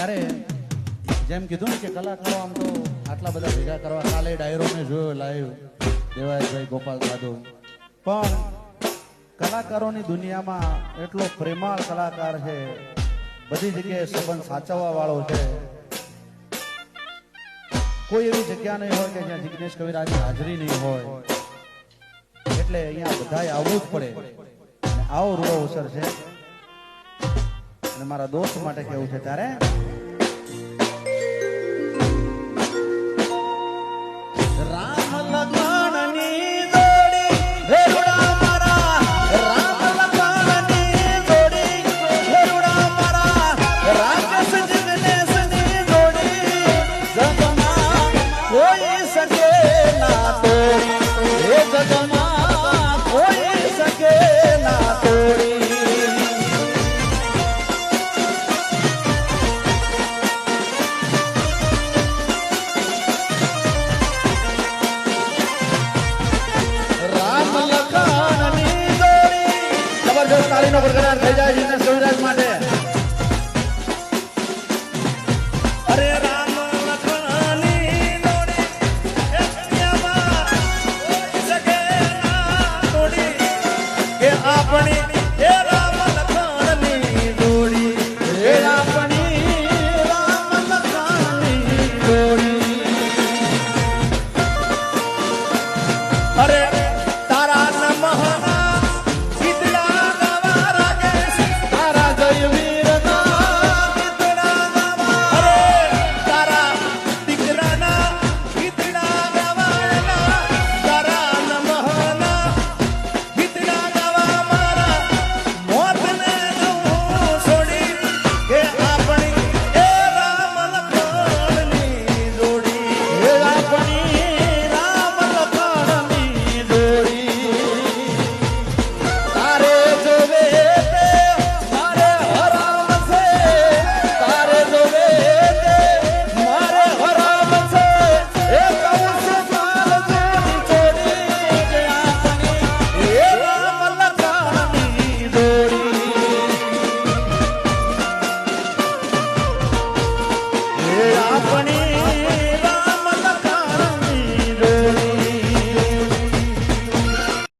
ત્યારે જેમ કીધું ને કે કલાકારો આમ તો આટલા બધા ભેગા કરવા, કાલે ડાયરો મેં જોયો લાઈવ દેવાયતભાઈ ગોપાલ સાધુ પણ કલાકારોની દુનિયામાં એટલો પ્રેમાળ કલાકાર છે, બધી જગ્યાએ સંબંધ સાચવવા વાળો છે. કોઈ એવી જગ્યા નહીં હોય કે જ્યાં જિજ્ઞેશ કવિરાજની હાજરી નહીં હોય. એટલે અહીંયા બધાય આવવું જ પડે. આવો રૂડો અવસર છે. અને મારા દોસ્ત માટે કેવું છે ત્યારે? રામ રાક્ષસ જોડી. જગમાં કોઈ શકે ટીમનો પ્રકરણ થઈ જાય છે સૌરાજ માટે. અરે